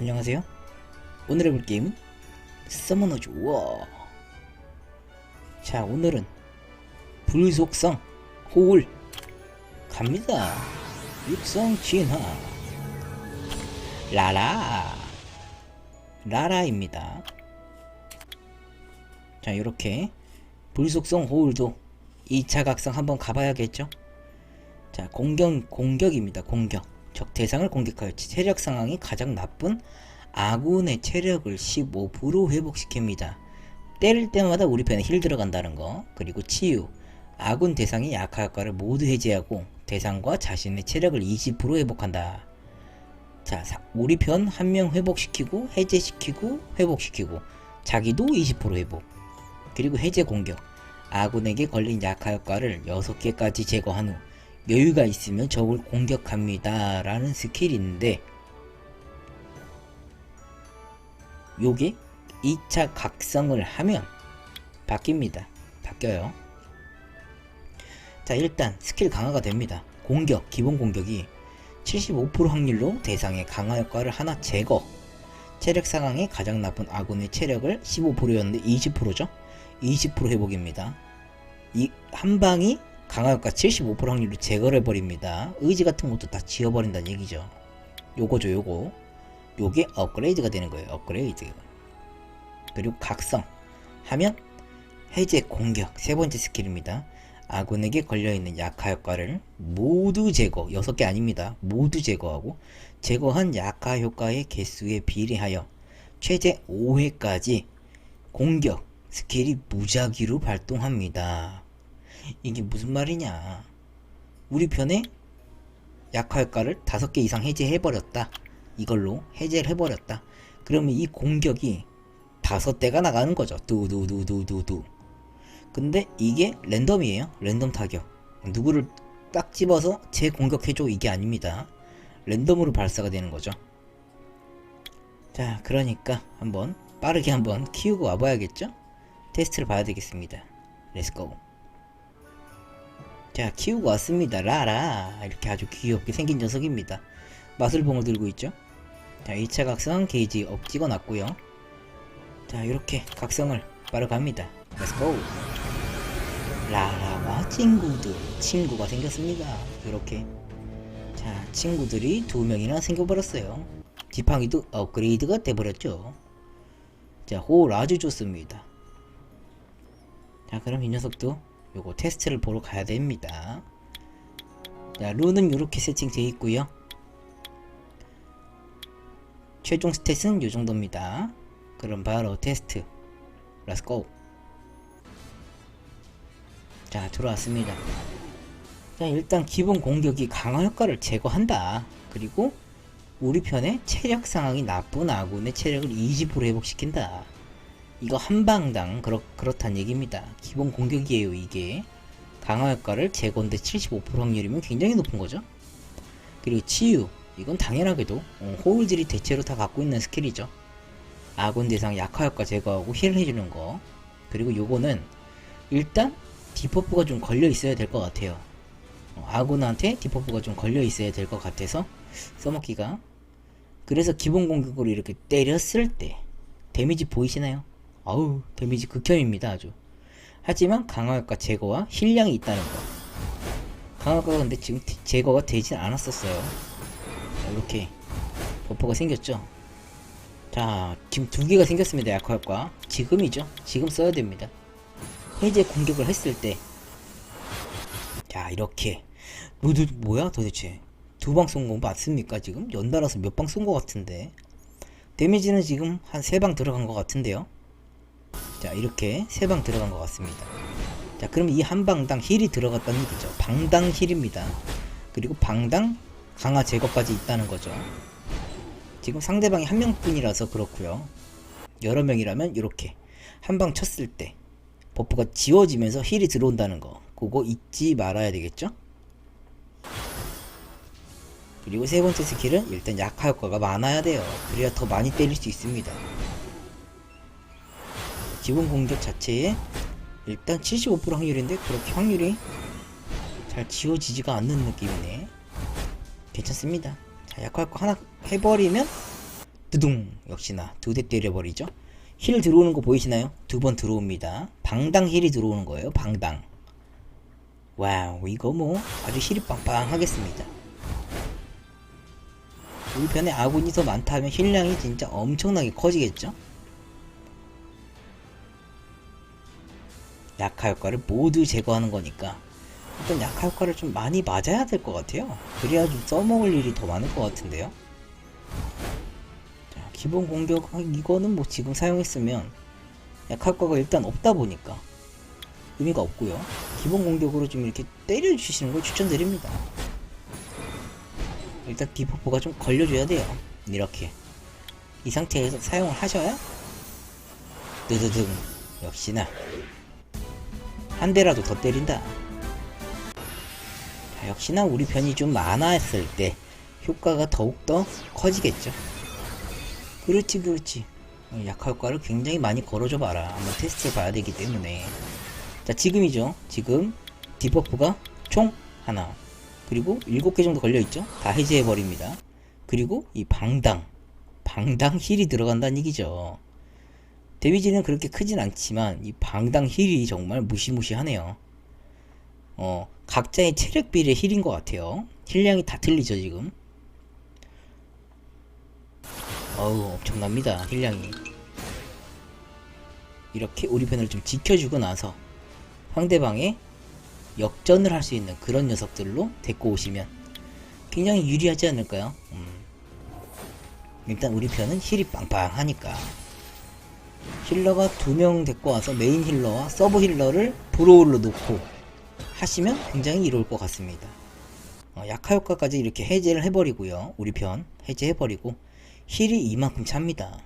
안녕하세요. 오늘 해볼 게임 서머너즈 워. 자 오늘은 불속성 호울 갑니다. 육성 진화 라라 라라입니다. 자 이렇게 불속성 호울도 2차 각성 한번 가봐야겠죠? 자 공격 공격입니다. 공격 적 대상을 공격하여 체력 상황이 가장 나쁜 아군의 체력을 15% 회복시킵니다. 때릴 때마다 우리 편에 힐 들어간다는 거 그리고 치유 아군 대상의 약화 효과를 모두 해제하고 대상과 자신의 체력을 20% 회복한다. 자, 사- 우리 편 한 명 회복시키고 해제시키고 회복시키고 자기도 20% 회복. 그리고 해제 공격. 아군에게 걸린 약화 효과를 6개까지 제거한 후 여유가 있으면 적을 공격합니다. 라는 스킬인데 요게 2차 각성을 하면 바뀝니다. 바뀌어요. 자, 일단 스킬 강화가 됩니다. 공격, 기본 공격이 75% 확률로 대상의 강화 효과를 하나 제거. 체력 상황이 가장 나쁜 아군의 체력을 15%였는데 20%죠? 20% 회복입니다. 이 한 방이 강화 효과 75% 확률로 제거를 해버립니다. 의지 같은 것도 다 지워버린다는 얘기죠. 요거죠, 요거. 요게 업그레이드가 되는 거예요. 업그레이드. 그리고 각성 하면 해제 공격 세 번째 스킬입니다. 아군에게 걸려있는 약화 효과를 모두 제거 6개 아닙니다. 모두 제거하고 제거한 약화 효과의 개수에 비례하여 최대 5회까지 공격 스킬이 무작위로 발동합니다. 이게 무슨 말이냐? 우리 편에 약화 효과를 5개 이상 해제해버렸다. 이걸로 해제를 해버렸다. 그러면 이 공격이 다섯 대가 나가는 거죠. 두두두두두두. 근데 이게 랜덤이에요. 랜덤 타격. 누구를 딱 집어서 재 공격해줘 이게 아닙니다. 랜덤으로 발사가 되는 거죠. 자, 그러니까 한번 빠르게 한번 키우고 와봐야겠죠? 테스트를 봐야 되겠습니다. 렛츠고. 자, 키우고 왔습니다. 라라. 이렇게 아주 귀엽게 생긴 녀석입니다. 마술봉을 들고 있죠? 자, 2차 각성 게이지 업 찍어놨고요. 자, 이렇게 각성을 바로 갑니다. 렛츠고! 라라와 친구들, 친구가 생겼습니다. 이렇게. 자, 친구들이 두 명이나 생겨버렸어요. 지팡이도 업그레이드가 돼버렸죠. 자, 홀 아주 좋습니다. 자, 그럼 이 녀석도 요거 테스트를 보러 가야 됩니다. 자, 룬은 이렇게 세팅되어 있고요. 최종 스탯은 요 정도입니다. 그럼 바로 테스트. 렛츠고. 자, 들어왔습니다. 자, 일단 기본 공격이 강화 효과를 제거한다. 그리고 우리 편의 체력 상황이 나쁜 아군의 체력을 20% 회복시킨다. 이거 한 방당 그렇, 그렇단 얘기입니다. 기본 공격이에요, 이게. 강화 효과를 제거인데 75% 확률이면 굉장히 높은 거죠. 그리고 치유. 이건 당연하게도 어, 호울들이 대체로 다 갖고 있는 스킬이죠. 아군 대상 약화 효과 제거하고 힐 해주는 거. 그리고 요거는 일단 디퍼프가 좀 걸려 있어야 될 것 같아요. 어, 아군한테 디퍼프가 좀 걸려 있어야 될 것 같아서 써먹기가. 그래서 기본 공격으로 이렇게 때렸을 때 데미지 보이시나요? 아우 데미지 극혐입니다 아주. 하지만 강화 효과 제거와 힐량이 있다는 거. 강화 효과가 근데 지금 디- 제거가 되진 않았었어요. 이렇게 버퍼가 생겼죠. 자, 지금 두 개가 생겼습니다. 약화 효과. 지금이죠. 지금 써야 됩니다. 해제 공격을 했을 때, 자, 이렇게. 모두, 뭐야, 도대체. 두 방 쏜 거 맞습니까, 지금? 연달아서 몇 방 쏜 거 같은데. 데미지는 지금 한 세 방 들어간 것 같은데요. 자, 이렇게 세 방 들어간 것 같습니다. 자, 그럼 이 한 방당 힐이 들어갔다는 얘기죠. 방당 힐입니다. 그리고 방당 강화 제거까지 있다는 거죠. 지금 상대방이 한 명뿐이라서 그렇고요. 여러 명이라면 이렇게 한 방 쳤을 때 버프가 지워지면서 힐이 들어온다는 거 그거 잊지 말아야 되겠죠? 그리고 세 번째 스킬은 일단 약화 효과가 많아야 돼요. 그래야 더 많이 때릴 수 있습니다. 기본 공격 자체에 일단 75% 확률인데 그렇게 확률이 잘 지워지지가 않는 느낌이네. 괜찮습니다. 자, 약화 효과 하나 해버리면 두둥 역시나 두 대 때려버리죠 힐 들어오는 거 보이시나요? 두 번 들어옵니다 방당 힐이 들어오는 거예요 방당 와우 이거 뭐 아주 힐이 빵빵하겠습니다 우리 편에 아군이 더 많다면 힐량이 진짜 엄청나게 커지겠죠? 약화 효과를 모두 제거하는 거니까 일단 약화 효과를 좀 많이 맞아야 될 것 같아요. 그래야 좀 써먹을 일이 더 많을 것 같은데요. 자, 기본 공격 이거는 뭐 지금 사용했으면 약화 효과가 일단 없다 보니까 의미가 없고요. 기본 공격으로 좀 이렇게 때려주시는 걸 추천드립니다. 일단 디버프가 좀 걸려줘야 돼요. 이렇게 이 상태에서 사용을 하셔야 뜨드등 역시나 한 대라도 더 때린다. 자, 역시나 우리 편이 좀 많았을 때 효과가 더욱더 커지겠죠. 그렇지, 그렇지. 어, 약화 효과를 굉장히 많이 걸어줘 봐라. 한번 테스트 해 봐야 되기 때문에. 자, 지금이죠. 지금 디버프가 총 하나. 그리고 일곱 개 정도 걸려있죠. 다 해제해버립니다. 그리고 이 방당. 방당 힐이 들어간다는 얘기죠. 데미지는 그렇게 크진 않지만 이 방당 힐이 정말 무시무시하네요. 어, 각자의 체력 비례 힐인 것 같아요. 힐량이 다 틀리죠, 지금. 어우, 엄청납니다, 힐량이. 이렇게 우리 편을 좀 지켜주고 나서 상대방의 역전을 할 수 있는 그런 녀석들로 데리고 오시면 굉장히 유리하지 않을까요? 음. 일단 우리 편은 힐이 빵빵하니까. 힐러가 두 명 데리고 와서 메인 힐러와 서브 힐러를 브로울로 놓고 하시면 굉장히 이로울 것 같습니다. 어, 약화 효과까지 이렇게 해제를 해버리고요. 우리 편 해제해버리고 힐이 이만큼 찹니다.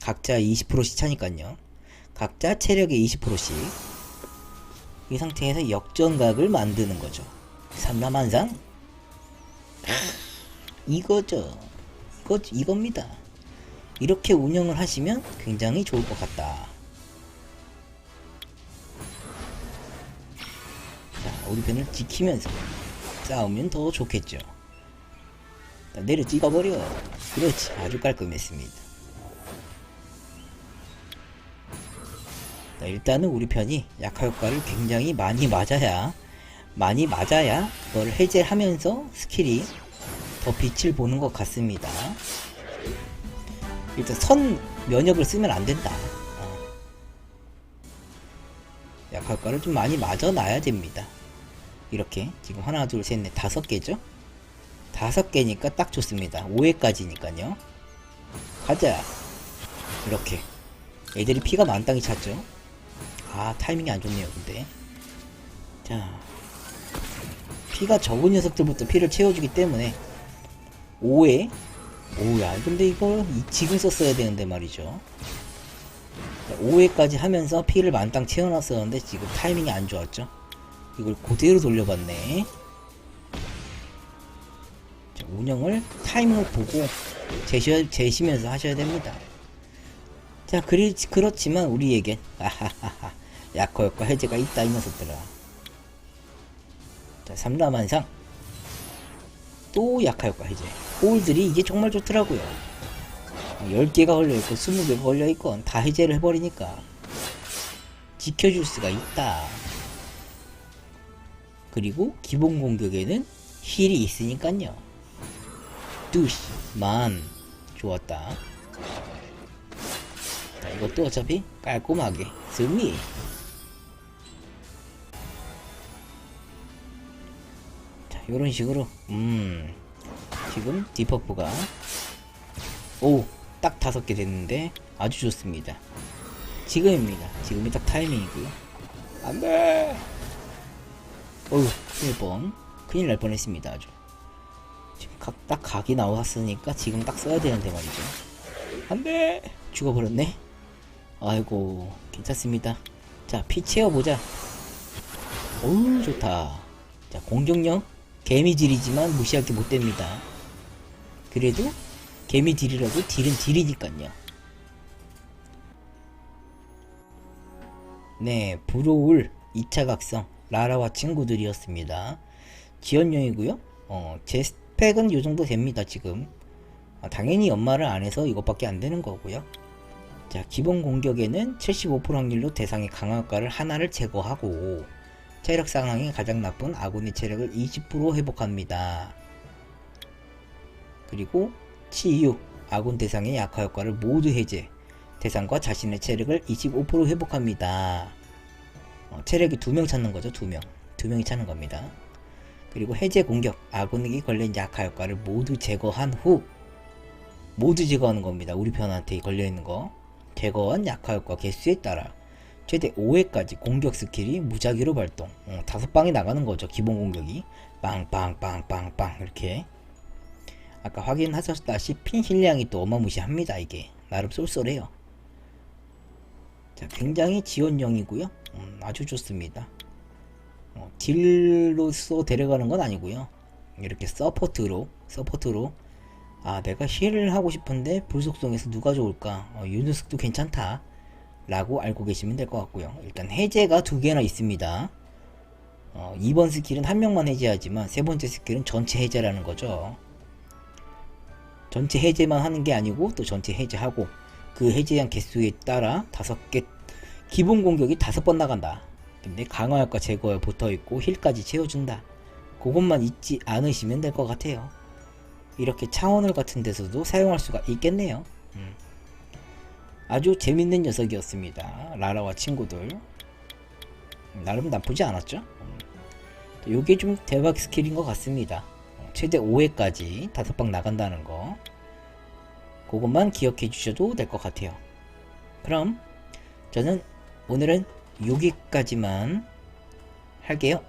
각자 20%씩 차니까요. 각자 체력의 20%씩 이 상태에서 역전각을 만드는 거죠. 삼라만상 이거죠. 이거 이겁니다. 이렇게 운영을 하시면 굉장히 좋을 것 같다. 자, 우리 편을 지키면서 싸우면 더 좋겠죠. 자, 내려 찍어버려. 그렇지. 아주 깔끔했습니다. 자, 일단은 우리 편이 약화 효과를 굉장히 많이 맞아야, 많이 맞아야 그걸 해제하면서 스킬이 더 빛을 보는 것 같습니다. 일단 선 면역을 쓰면 안 된다. 어. 약화 효과를 좀 많이 맞아 놔야 됩니다. 이렇게 지금 하나 둘 셋 넷 다섯 개죠? 다섯 개니까 딱 좋습니다. 5회까지니까요. 가자. 이렇게 애들이 피가 만땅히 찼죠. 아 타이밍이 안 좋네요. 근데 자 피가 적은 녀석들부터 피를 채워주기 때문에 5회 오야. 근데 이거 이- 지금 썼어야 되는데 말이죠. 5회까지 하면서 피를 만땅 채워놨었는데 지금 타이밍이 안 좋았죠. 이걸 그대로 돌려봤네. 자, 운영을 타이밍을 보고 재셔, 재시면서 하셔야 됩니다. 자 그리, 그렇지만 우리에겐 아하하하 약화 효과 해제가 있다 이 녀석들아. 자 삼라만상. 또 약화 효과 해제 홀들이 이게 정말 좋더라고요. 10개가 걸려있고 20개가 걸려있건 다 해제를 해버리니까 지켜줄 수가 있다. 그리고 기본 공격에는 힐이 있으니깐요. 뚜시만 좋았다. 자 이것도 어차피 깔끔하게 승리. 자 요런 식으로 음 지금 디퍼프가. 오 딱 다섯 개 됐는데 아주 좋습니다. 지금입니다. 지금이 딱 타이밍이고요. 안 돼! 어휴 큰일 뻔. 큰일 날 뻔했습니다 아주. 지금 각, 딱 각이 나왔으니까 지금 딱 써야 되는데 말이죠. 안 돼! 죽어버렸네. 아이고 괜찮습니다. 자 피 채워보자. 어우 좋다. 자 공격력 개미질이지만 무시할 게 못 됩니다 그래도 개미 딜이라도 딜은 딜이니깐요 네 브로울 2차 각성 라라와 친구들이었습니다 지연용이고요 어, 제 스펙은 요정도 됩니다 지금 아, 당연히 연말을 안 해서 이것밖에 안 되는 거고요. 자, 기본 공격에는 75% 확률로 대상의 강화 효과를 하나를 제거하고 체력 상황이 가장 나쁜 아군의 체력을 20% 회복합니다. 그리고 치유 아군 대상의 약화 효과를 모두 해제 대상과 자신의 체력을 25% 회복합니다. 어, 체력이 두 명 찾는 거죠, 두 명. 두 명이 찾는 겁니다. 그리고 해제 공격 아군에게 걸린 약화 효과를 모두 제거한 후 모두 제거하는 겁니다. 우리 편한테 걸려 있는 거 제거한 약화 효과 개수에 따라 최대 5회까지 공격 스킬이 무작위로 발동. 어, 다섯 방이 나가는 거죠. 기본 공격이 빵 빵 빵 빵 빵 이렇게. 아까 확인하셨다시피 힐량이 또 어마무시합니다. 이게 나름 쏠쏠해요. 자, 굉장히 지원형이고요. 음, 아주 좋습니다. 어, 딜로서 데려가는 건 아니고요. 이렇게 서포트로 서포트로 아 내가 힐을 하고 싶은데 불속성에서 누가 좋을까? 어, 유누스도 괜찮다. 라고 알고 계시면 될 것 같고요. 일단 해제가 두 개나 있습니다. 어, 2번 스킬은 한 명만 해제하지만 세 번째 스킬은 전체 해제라는 거죠. 전체 해제만 하는 게 아니고 또 전체 해제하고 그 해제한 개수에 따라 다섯 개 기본 공격이 다섯 번 나간다. 근데 강화 효과 제거에 붙어 있고 힐까지 채워준다. 그것만 잊지 않으시면 될 것 같아요. 이렇게 차원을 같은 데서도 사용할 수가 있겠네요. 음. 아주 재밌는 녀석이었습니다. 라라와 친구들. 음, 나름 나쁘지 않았죠? 음. 요게 좀 대박 스킬인 것 같습니다. 어, 최대 5회까지 다섯 방 나간다는 거. 그것만 기억해 주셔도 될 것 같아요. 그럼 저는 오늘은 여기까지만 할게요.